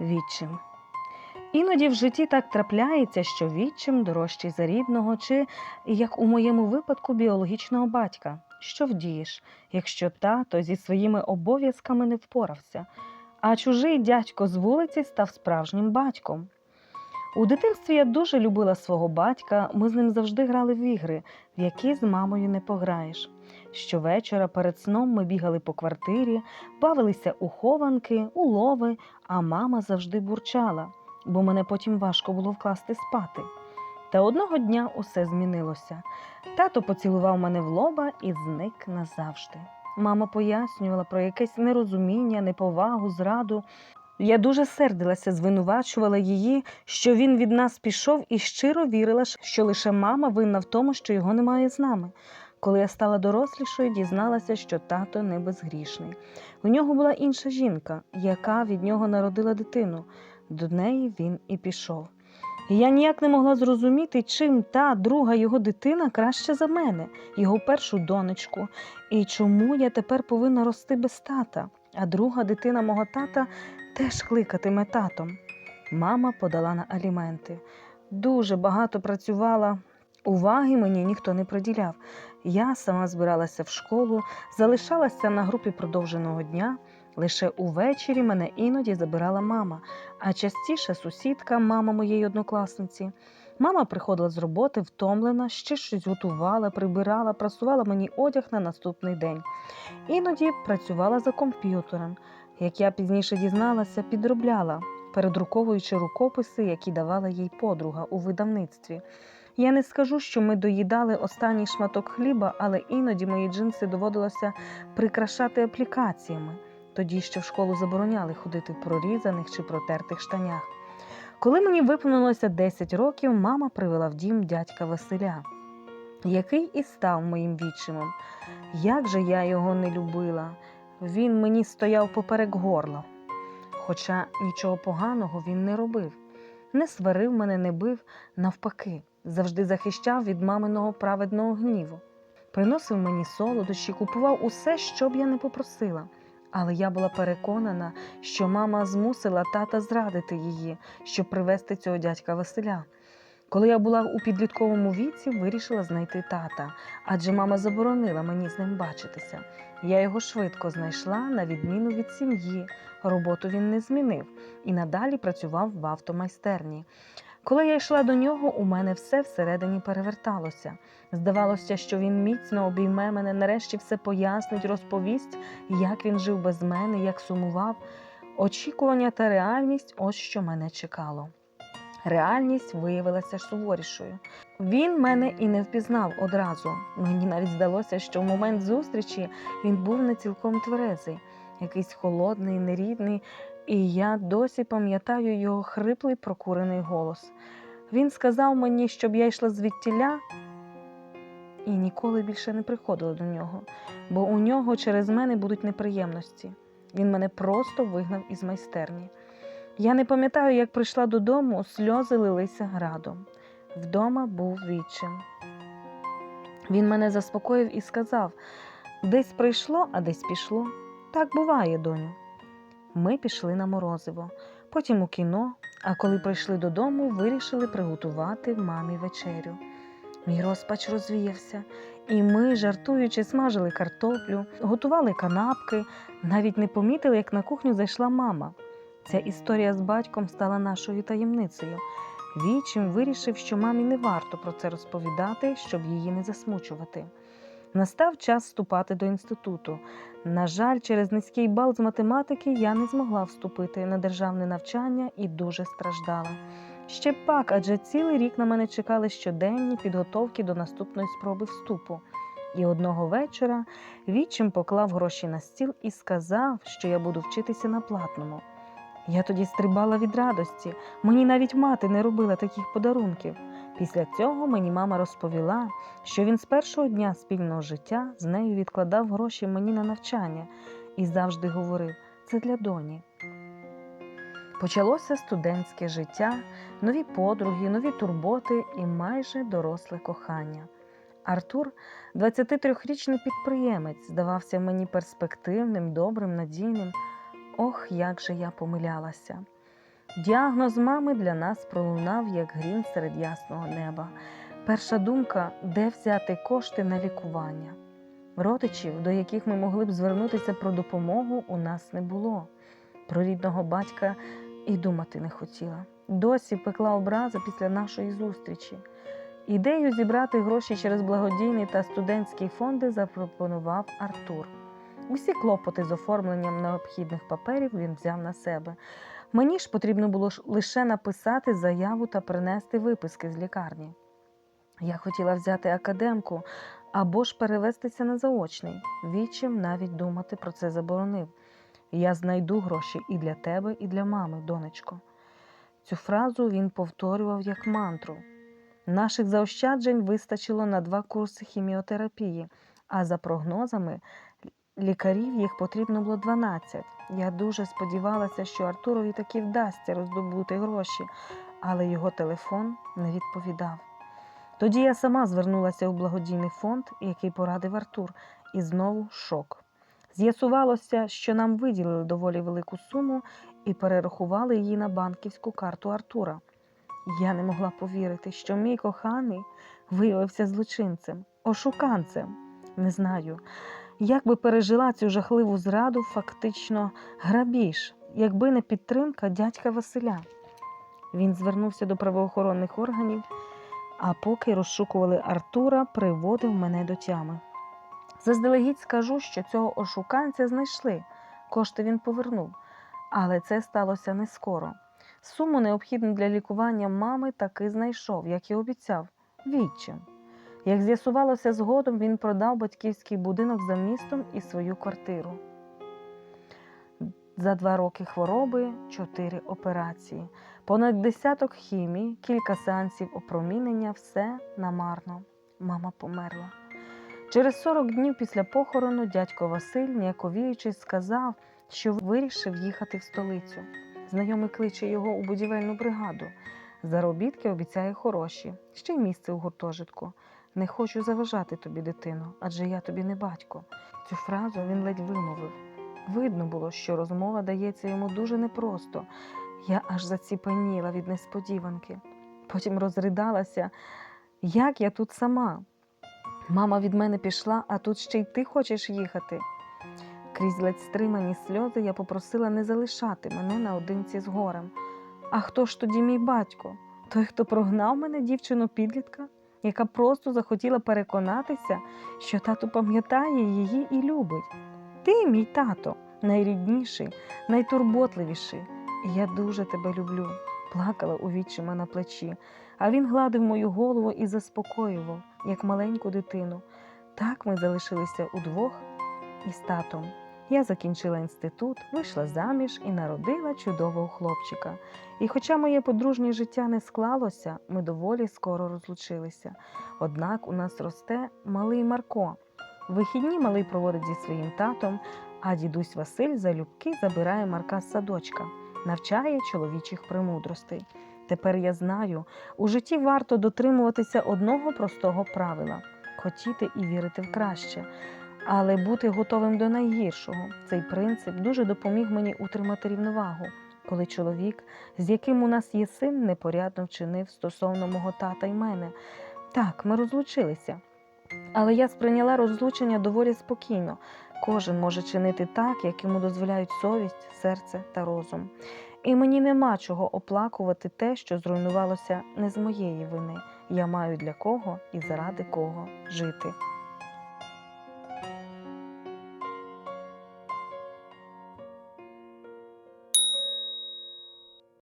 відчим. Іноді в житті так трапляється, що відчим дорожчий за рідного, чи, як у моєму випадку, біологічного батька. Що вдієш, якщо тато зі своїми обов'язками не впорався, а чужий дядько з вулиці став справжнім батьком. У дитинстві я дуже любила свого батька, ми з ним завжди грали в ігри, в які з мамою не пограєш. Щовечора перед сном ми бігали по квартирі, бавилися у хованки, у лови, а мама завжди бурчала, бо мене потім важко було вкласти спати. Та одного дня усе змінилося. Тато поцілував мене в лоба і зник назавжди. Мама пояснювала про якесь нерозуміння, неповагу, зраду. Я дуже сердилася, звинувачувала її, що він від нас пішов, і щиро вірила, що лише мама винна в тому, що його немає з нами. Коли я стала дорослішою, дізналася, що тато не безгрішний. У нього була інша жінка, яка від нього народила дитину. До неї він і пішов. Я ніяк не могла зрозуміти, чим та друга його дитина краще за мене, його першу донечку, і чому я тепер повинна рости без тата, а друга дитина мого тата теж кликатиме татом. Мама подала на аліменти. Дуже багато працювала. Уваги мені ніхто не приділяв. Я сама збиралася в школу, залишалася на групі продовженого дня. Лише увечері мене іноді забирала мама, а частіше сусідка, мама моєї однокласниці. Мама приходила з роботи втомлена, ще щось готувала, прибирала, прасувала мені одяг на наступний день. Іноді працювала за комп'ютером. Як я пізніше дізналася, підробляла, передруковуючи рукописи, які давала їй подруга у видавництві. Я не скажу, що ми доїдали останній шматок хліба, але іноді мої джинси доводилося прикрашати аплікаціями, тоді ще в школу забороняли ходити в прорізаних чи протертих штанях. Коли мені виповнилося 10 років, мама привела в дім дядька Василя, який і став моїм відчимом. Як же я його не любила! Він мені стояв поперек горла. Хоча нічого поганого він не робив, не сварив мене, не бив, навпаки, завжди захищав від маминого праведного гніву. Приносив мені солодощі, купував усе, що б я не попросила. Але я була переконана, що мама змусила тата зрадити її, щоб привезти цього дядька Василя. Коли я була у підлітковому віці, вирішила знайти тата, адже мама заборонила мені з ним бачитися. Я його швидко знайшла, на відміну від сім'ї. Роботу він не змінив і надалі працював в автомайстерні. Коли я йшла до нього, у мене все всередині переверталося. Здавалося, що він міцно обійме мене, нарешті все пояснить, розповість, як він жив без мене, як сумував. Очікування та реальність ось що мене чекало. Реальність виявилася суворішою. Він мене і не впізнав одразу. Мені навіть здалося, що в момент зустрічі він був не цілком тверезий, якийсь холодний, нерідний, і я досі пам'ятаю його хриплий прокурений голос. Він сказав мені, щоб я йшла звідтіля і ніколи більше не приходила до нього, бо у нього через мене будуть неприємності. Він мене просто вигнав із майстерні. Я не пам'ятаю, як прийшла додому, сльози лилися градом. Вдома був відчим. Він мене заспокоїв і сказав: десь прийшло, а десь пішло. Так буває, доню. Ми пішли на морозиво, потім у кіно, а коли прийшли додому, вирішили приготувати мамі вечерю. Мій розпач розвіявся, і ми, жартуючи, смажили картоплю, готували канапки, навіть не помітили, як на кухню зайшла мама. Ця історія з батьком стала нашою таємницею. Вічим вирішив, що мамі не варто про це розповідати, щоб її не засмучувати. Настав час вступати до інституту. На жаль, через низький бал з математики я не змогла вступити на державне навчання і дуже страждала. Ще пак, адже цілий рік на мене чекали щоденні підготовки до наступної спроби вступу. І одного вечора відчим поклав гроші на стіл і сказав, що я буду вчитися на платному. Я тоді стрибала від радості, мені навіть мати не робила таких подарунків. Після цього мені мама розповіла, що він з першого дня спільного життя з нею відкладав гроші мені на навчання і завжди говорив: це для доні. Почалося студентське життя, нові подруги, нові турботи і майже доросле кохання. Артур, 23-річний підприємець, здавався мені перспективним, добрим, надійним. Ох, як же я помилялася. Діагноз мами для нас пролунав, як грім серед ясного неба. Перша думка де взяти кошти на лікування. Родичів, до яких ми могли б звернутися про допомогу, у нас не було. Про рідного батька і думати не хотіла. Досі пекла образи після нашої зустрічі. Ідею зібрати гроші через благодійні та студентські фонди запропонував Артур. Усі клопоти з оформленням необхідних паперів він взяв на себе. Мені ж потрібно було лише написати заяву та принести виписки з лікарні. Я хотіла взяти академку або ж перевестися на заочний. Вічим навіть думати про це заборонив. Я знайду гроші і для тебе, і для мами, донечко. Цю фразу він повторював як мантру. Наших заощаджень вистачило на два курси хіміотерапії, а за прогнозами лікарів їх потрібно було 12. Я дуже сподівалася, що Артурові таки вдасться роздобути гроші, але його телефон не відповідав. Тоді я сама звернулася у благодійний фонд, який порадив Артур, і знову шок. З'ясувалося, що нам виділили доволі велику суму і перерахували її на банківську карту Артура. Я не могла повірити, що мій коханий виявився злочинцем, ошуканцем. Не знаю, як би пережила цю жахливу зраду, фактично грабіж, якби не підтримка дядька Василя. Він звернувся до правоохоронних органів, а поки розшукували Артура, приводив мене до тями. Заздалегідь скажу, що цього ошуканця знайшли, кошти він повернув, але це сталося не скоро. Суму необхідну для лікування мами таки знайшов, як і обіцяв, відчим. Як з'ясувалося згодом, він продав батьківський будинок за містом і свою квартиру. За два роки хвороби чотири операції, понад десяток хімій, кілька сеансів опромінення все намарно. Мама померла. Через 40 днів після похорону дядько Василь, ніяковіючи, сказав, що вирішив їхати в столицю. Знайомий кличе його у будівельну бригаду. Заробітки обіцяє хороші, ще й місце у гуртожитку. Не хочу заважати тобі, дитино, адже я тобі не батько. Цю фразу він ледь вимовив. Видно було, що розмова дається йому дуже непросто. Я аж заціпеніла від несподіванки. Потім розридалася, як я тут сама. Мама від мене пішла, а тут ще й ти хочеш їхати. Крізь ледь стримані сльози я попросила не залишати мене наодинці з горем. А хто ж тоді мій батько? Той, хто прогнав мене, дівчину підлітка, яка просто захотіла переконатися, що тато пам'ятає її і любить. Ти, мій тато, найрідніший, найтурботливіший. Я дуже тебе люблю, плакала у відчима на плечі, а він гладив мою голову і заспокоював, як маленьку дитину. Так ми залишилися удвох із татом. Я закінчила інститут, вийшла заміж і народила чудового хлопчика. І хоча моє подружнє життя не склалося, ми доволі скоро розлучилися. Однак у нас росте малий Марко. Вихідні малий проводить зі своїм татом, а дідусь Василь залюбки забирає Марка з садочка, навчає чоловічих премудростей. Тепер я знаю, у житті варто дотримуватися одного простого правила хотіти і вірити в краще але бути готовим до найгіршого. Цей принцип дуже допоміг мені утримати рівновагу, коли чоловік, з яким у нас є син, непорядно вчинив стосовно мого тата й мене. Так, ми розлучилися. Але я сприйняла розлучення доволі спокійно. Кожен може чинити так, як йому дозволяють совість, серце та розум. І мені нема чого оплакувати те, що зруйнувалося не з моєї вини. Я маю для кого і заради кого жити.